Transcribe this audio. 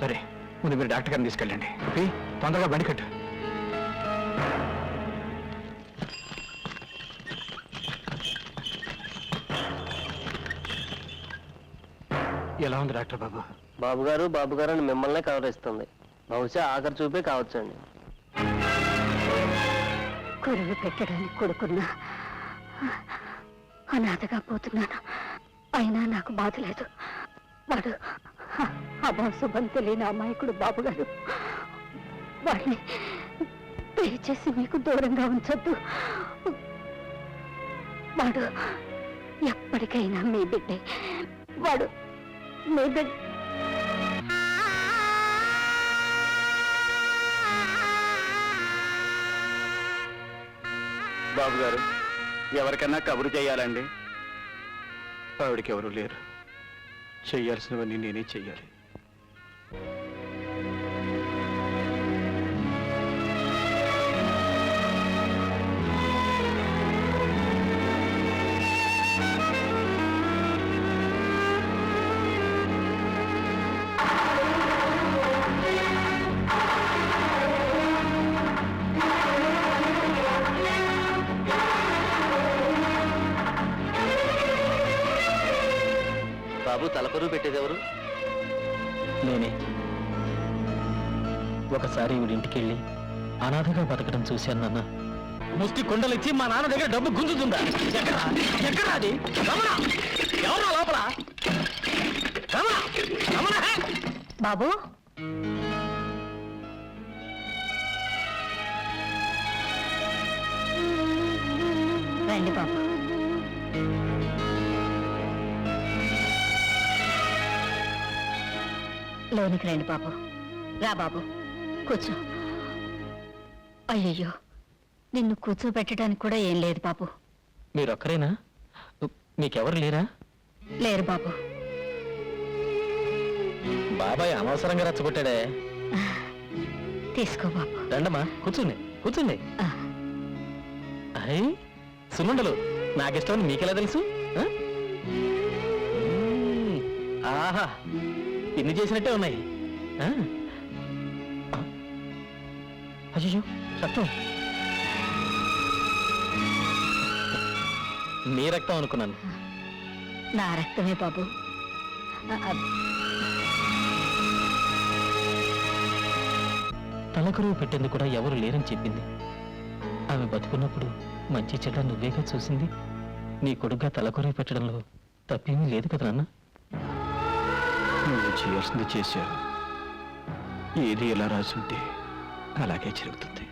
సరే ముందు మీరు డాక్టర్ గారిని తీసుకెళ్ళండి. తొందరగా బండి కట్టు. ఎలా ఉంది డాక్టర్ బాబు? బాబు గారు బాబు గారు అని మిమ్మల్నే కవరిస్తుంది బహుశా ఆఖరి చూపే కావచ్చండి. కొరువు పెట్టడానికి కొడుకున్నా అనాథగా పోతున్నాను. అయినా నాకు బాధ లేదు. వాడు అభాశుభం తెలియని అమాయకుడు బాబు గారు వాడిని దయచేసి మీకు దూరంగా ఉంచొద్దు. వాడు ఎప్పటికైనా మీ బిడ్డే. వాడు మీ బిడ్డ. బాబు గారు ఎవరికన్నా కబురు చేయాలండి? ఆవిడకి ఎవరు లేరు. చేయాల్సినవన్నీ నేనే చెయ్యాలి. బాబు తలకొరు పెట్టేది ఎవరు నేనే. ఒకసారి వీడింటికి వెళ్ళి అనాథగా బతకడం చూశాను నాన్న. ముష్టి కొండలిచ్చి మా నాన్న దగ్గర డబ్బు గుంజుతుందా? ఎక్కడ ఎక్కడ అది? రమణ! ఎవరా లోపల? రమణ! రమణ! హే! బాబు? రండి బాబు. లోనికి రండి బాబు. రా బాబు. కూర్చో. అయ్యయ్యో నిన్ను కూర్చోబెట్టడానికి కూడా ఏం లేదు బాబు. మీరొక్కరేనా? మీకెవరు లేరా? లేరు బాబు. బాబాయ్ అనవసరంగా రచ్చగొట్టాడే. తీసుకో బాబు. రండమ్మా కూర్చుంది కూర్చుంది ఆ, అయ్ సున్నుండలు నాకిష్టం మీకెలా తెలుసు. ఆహా ఇన్ని చేసినట్టే ఉన్నాయి. అయ్యో రక్తం. మీ రక్తం అనుకున్నాను. నా రక్తమే బాబు. తలకరువు పెట్టింది కూడా ఎవరు లేరని చెప్పింది. ఆమె బతుకున్నప్పుడు మంచి చెడ్డ నువ్వేగా చూసింది. నీ కొడుగ్గా తలకొరువు పెట్టడంలో తప్పేమీ లేదు కదా నాన్న. నువ్వు చేయాల్సింది చేశావు. ఏది ఎలా రాసుంటే అలాగే జరుగుతుంది.